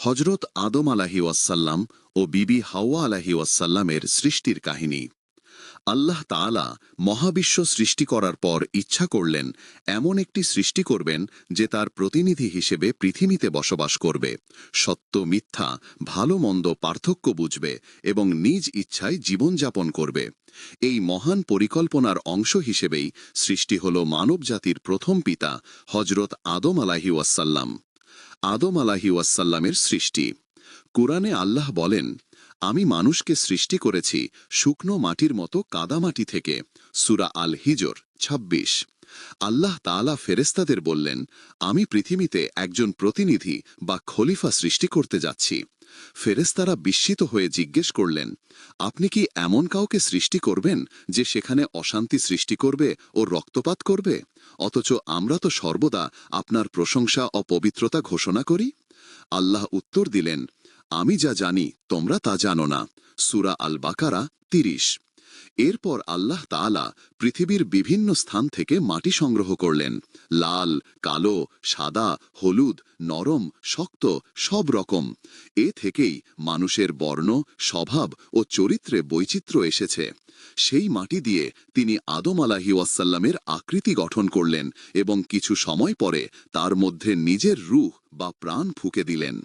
হজরত আদম আলাহি ওয়াসাল্লাম ও বিবি হাওয়া আলাহি ওয়াসাল্লামের সৃষ্টির কাহিনী। আল্লাহ তাআলা মহাবিশ্ব সৃষ্টি করার পর ইচ্ছা করলেন এমন একটি সৃষ্টি করবেন যে তার প্রতিনিধি হিসেবে পৃথিবীতে বসবাস করবে। সত্য, মিথ্যা, ভালো, মন্দ, পার্থক্য বুঝবে এবং নিজ ইচ্ছায় জীবনযাপন করবে। এই মহান পরিকল্পনার অংশ হিসেবেই সৃষ্টি হল মানবজাতির প্রথম পিতা হজরত আদম আলাহি ওয়াসাল্লাম। আদম আলাহি ওয়াসাল্লামের সৃষ্টি। কোরআনে আল্লাহ বলেন, আমি মানুষকে সৃষ্টি করেছি শুকনো মাটির মতো কাদামাটি থেকে। সুরা আল হিজর ২৬ আল্লাহ তাআলা ফেরেস্তাদের বললেন, আমি পৃথিবীতে একজন প্রতিনিধি বা খলিফা সৃষ্টি করতে যাচ্ছি। ফেরেস্তারা বিস্মিত হয়ে জিজ্ঞেস করলেন, আপনি কি এমন কাউকে সৃষ্টি করবেন যে সেখানে অশান্তি সৃষ্টি করবে ও রক্তপাত করবে? অথচ আমরা তো সর্বদা আপনার প্রশংসা ও পবিত্রতা ঘোষণা করি। আল্লাহ উত্তর দিলেন, আমি যা জানি তোমরা তা জানো না। সুরা আল বাকারা তিরিশ। এরপর আল্লাহ তাআলা পৃথিবীর বিভিন্ন স্থান থেকে মাটি সংগ্রহ করলেন। লাল, কালো, সাদা, হলুদ, নরম, শক্ত, সব রকম। এ থেকেই মানুষের বর্ণ, স্বভাব ও চরিত্রে বৈচিত্র্য এসেছে। সেই মাটি দিয়ে তিনি আদম আলাহি ওয়াসাল্লামের আকৃতি গঠন করলেন এবং কিছু সময় পরে তার মধ্যে নিজের রূহ বা প্রাণ ফুকে দিলেন।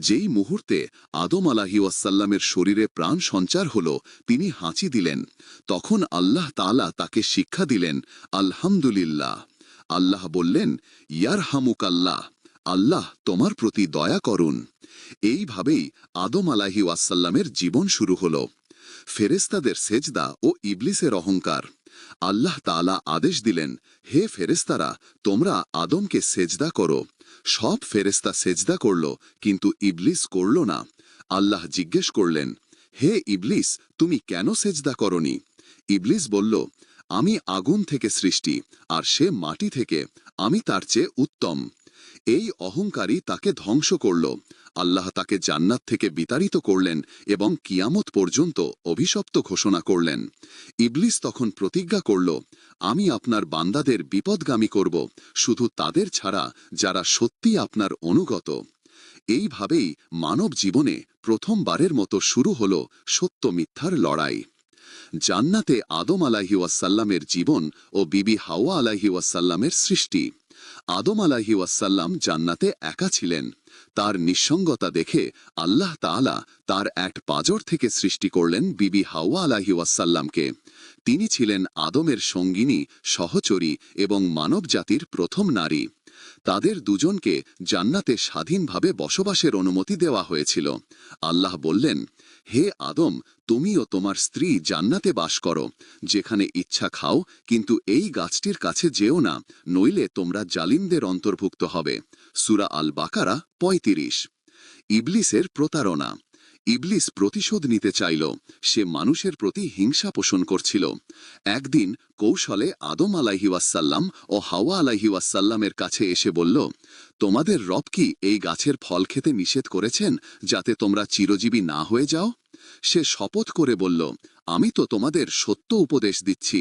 যেই মুহূর্তে আদম আলাহি ওয়াসাল্লামের শরীরে প্রাণ সঞ্চার হল, তিনি হাঁচি দিলেন। তখন আল্লাহ তাআলা তাকে শিক্ষা দিলেন, আলহামদুলিল্লাহ। আল্লাহ বললেন ইয়ার হামুক আল্লাহ আল্লাহ তোমার প্রতি দয়া করুন। এইভাবেই আদম আলাহি ওয়াসাল্লামের জীবন শুরু হল। ফেরেস্তাদের সেজদা ও ইবলিসের অহংকার। আল্লাহ তাআলা আদেশ দিলেন, হে ফেরেস্তারা তোমরা আদমকে সেজদা করো। সব ফেরেস্তা সেজদা করল, কিন্তু ইবলিস করল না। আল্লাহ জিজ্ঞেস করলেন, হে ইবলিস, তুমি কেন সেজদা করনি? ইবলিস বলল, আমি আগুন থেকে সৃষ্টি, আর সে মাটি থেকে, আমি তার চেয়ে উত্তম। এই অহংকারী তাকে ধ্বংস করল। আল্লাহ তাকে জান্নাত থেকে বিতাড়িত করলেন এবং কিয়ামত পর্যন্ত অভিশপ্ত ঘোষণা করলেন। ইবলিস তখন প্রতিজ্ঞা করল, আমি আপনার বান্দাদের বিপদগামী করব, শুধু তাদের ছাড়া যারা সত্যি আপনার অনুগত। এইভাবেই মানব জীবনে প্রথমবারের মতো শুরু হল সত্য মিথ্যার লড়াই। জান্নাতে আদম আলাহি ওয়াসাল্লামের জীবন ও বিবি হাওয়া আলাহি ওয়াসাল্লামের সৃষ্টি। আদম আলাহি ওয়াসাল্লাম জান্নাতে একা ছিলেন। তার নিঃসঙ্গতা দেখে আল্লাহ তালা তার এক পাজর থেকে সৃষ্টি করলেন বিবি হাওয়া আলাহি ওয়াসাল্লামকে। তিনি ছিলেন আদমের সঙ্গিনী, সহচরী এবং মানবজাতির প্রথম নারী। তাদের দুজনকে জান্নাতে স্বাধীনভাবে বসবাসের অনুমতি দেওয়া হয়েছিল। আল্লাহ বললেন, হে আদম, তুমি ও তোমার স্ত্রী জান্নাতে বাস করো। যেখানে ইচ্ছা খাও, কিন্তু এই গাছটির কাছে যেও না, নইলে তোমরা জালিমদের অন্তর্ভুক্ত হবে। সুরা আল বাকারা ৩৫ ইবলিসের প্রতারণা। ইবলিস প্রতিশোধ নিতে চাইল। সে মানুষের প্রতি হিংসা পোষণ করছিল। একদিন কৌশলে আদম আলাহিওয়াসাল্লাম ও হাওয়া আলাহিওয়াসাল্লামের কাছে এসে বলল, তোমাদের রব কি এই গাছের ফল খেতে নিষেধ করেছেন যাতে তোমরা চিরজীবী না হয়ে যাও? সে শপথ করে বলল, আমি তো তোমাদের সত্য উপদেশ দিচ্ছি।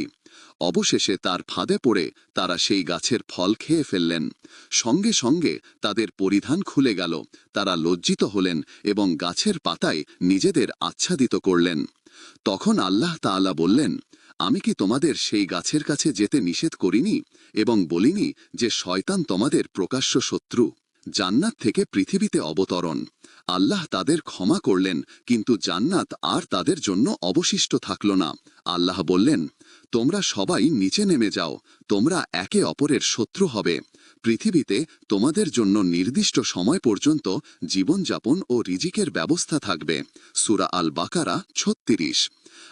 অবশেষে তার ফাঁদে পড়ে তারা সেই গাছের ফল খেয়ে ফেললেন। সঙ্গে সঙ্গে তাদের পরিধান খুলে গেল। তারা লজ্জিত হলেন এবং গাছের পাতায় নিজেদের আচ্ছাদিত করলেন। তখন আল্লাহ তাআলা বললেন, আমি কি তোমাদের সেই গাছের কাছে যেতে নিষেধ করিনি এবং বলিনি যে শয়তান তোমাদের প্রকাশ্য শত্রু? জান্নাত থেকে পৃথিবীতে অবতরণ। আল্লাহ তাদের ক্ষমা করলেন, কিন্তু জান্নাত আর তাদের জন্য অবশিষ্ট থাকল না। আল্লাহ বললেন তোমরা সবাই নিচে নেমে যাও, তোমরা একে অপরের শত্রু হবে। পৃথিবীতে তোমাদের জন্য নির্দিষ্ট সময় পর্যন্ত জীবনযাপন ও রিজিকের ব্যবস্থা থাকবে। সুরা আল বাকারা ছত্রিশ।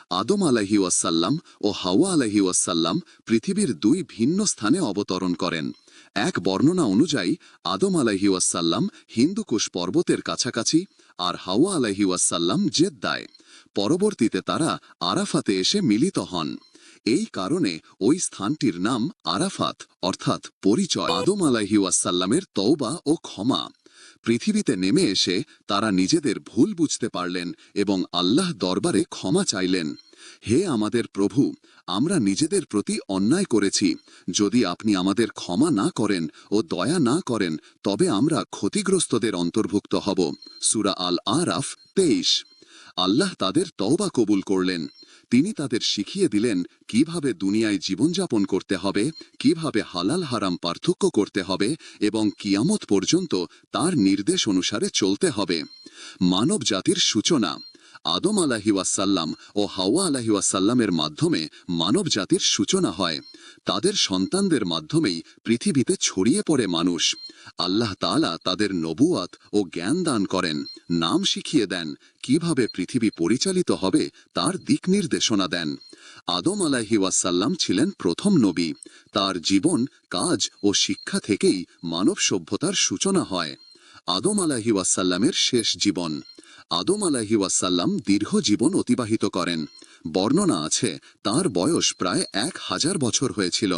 আদম আলাহি ওয়াসাল্লাম ও হাওয়া আলাহি ওয়াসাল্লাম পৃথিবীর দুই ভিন্ন স্থানে অবতরণ করেন। এক বর্ণনা অনুযায়ী, আদম আলাহি ওয়াসাল্লাম হিন্দুকুশ পর্বতের কাছাকাছি আর হাওয়া আলাহি ওয়াসাল্লাম জেদ্দায়। পরবর্তীতে তারা আরাফাতে এসে মিলিত হন। এই কারণে ওই স্থানটির নাম আরাফাত, অর্থাৎ পরিচয়। আদম আলাহি ওয়াসাল্লামের তৌবা ও ক্ষমা। পৃথিবীতে নেমে এসে তারা নিজেদের ভুল বুঝতে পারলেন এবং আল্লাহ দরবারে ক্ষমা চাইলেন। হে আমাদের প্রভু, আমরা নিজেদের প্রতি অন্যায় করেছি। যদি আপনি আমাদের ক্ষমা না করেন ও দয়া না করেন, তবে আমরা ক্ষতিগ্রস্তদের অন্তর্ভুক্ত হব। সুরা আল আরাফ তেইশ। আল্লাহ তাদের তওবা কবুল করলেন। তিনি তাদের শিখিয়ে দিলেন কীভাবে দুনিয়ায় জীবনযাপন করতে হবে, কীভাবে হালাল হারাম পার্থক্য করতে হবে এবং কিয়ামত পর্যন্ত তার নির্দেশ অনুসারে চলতে হবে। মানব জাতির সূচনা আদম আলাহি ওয়াসাল্লাম ও হাওয়া আলাহি ওয়াসাল্লামের মাধ্যমে মানব জাতির সূচনা হয়। তাদের সন্তানদের মাধ্যমেই পৃথিবীতে ছড়িয়ে পড়ে মানুষ। আল্লাহ তাআলা তাদের নবুয়াত ও জ্ঞান দান করেন, নাম শিখিয়ে দেন, কীভাবে পৃথিবী পরিচালিত হবে তার দিক নির্দেশনা দেন। আদম আলাহি ওয়াসাল্লাম ছিলেন প্রথম নবী। তার জীবন, কাজ ও শিক্ষা থেকেই মানব সভ্যতার সূচনা হয়। আদম আলাহি ওয়াসাল্লামের শেষ জীবন। আদম আলাহি ওয়াসাল্লাম দীর্ঘ জীবন অতিবাহিত করেন। বর্ণনা আছে, তার বয়স প্রায় এক হাজার বছর হয়েছিল।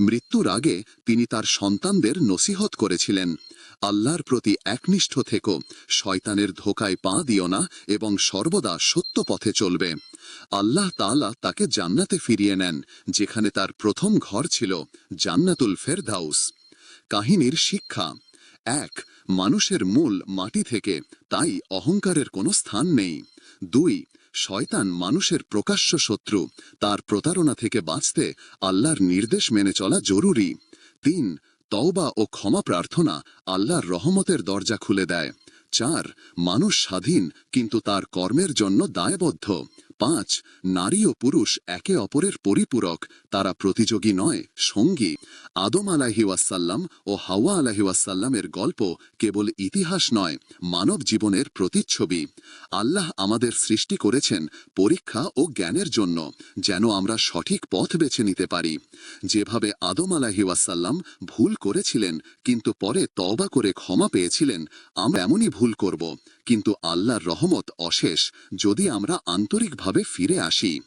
মৃত্যুর আগে তিনি তার সন্তানদের নসিহত করেছিলেন। আল্লাহর প্রতি একনিষ্ঠ থেকো, শয়তানের ধোকায় পা দিও না এবং সর্বদা সত্য পথে চলবে। আল্লাহ তাআলা তাকে জান্নাতে ফিরিয়ে নেন, যেখানে তার প্রথম ঘর ছিল জান্নাতুল ফেরদাউস। কাহিনীর শিক্ষা এক, মানুষের মূল মাটি থেকে তাই অহংকারের কোনো স্থান নেই। দুই, শয়তান মানুষের প্রকাশ্য শত্রু, তার প্রতারণা থেকে বাঁচতে আল্লাহর নির্দেশ মেনে চলা জরুরি। তিন, তওবা ও ক্ষমা প্রার্থনা আল্লাহর রহমতের দরজা খুলে দেয়। চার, মানুষ স্বাধীন, কিন্তু তার কর্মের জন্য দায়বদ্ধ। পাঁচ, নারী ও পুরুষ একে অপরের পরিপূরক, তারা প্রতিযোগী নয়, সঙ্গী। আদম আলাহি ওয়াসাল্লাম ও হাওয়া আলাহি ওয়াসাল্লামের গল্প কেবল ইতিহাস নয়, মানব জীবনের প্রতিচ্ছবি। আল্লাহ আমাদের সৃষ্টি করেছেন পরীক্ষা ও জ্ঞানের জন্য, যেন আমরা সঠিক পথ বেছে নিতে পারি। যেভাবে আদম আলাহি ওয়াসাল্লাম ভুল করেছিলেন, কিন্তু পরে তওবা করে ক্ষমা পেয়েছিলেন, আমরা এমনই ভুল করব। কিন্তু আল্লাহর রহমত অশেষ, যদি আমরা আন্তরিকভাবে ফিরে আসি।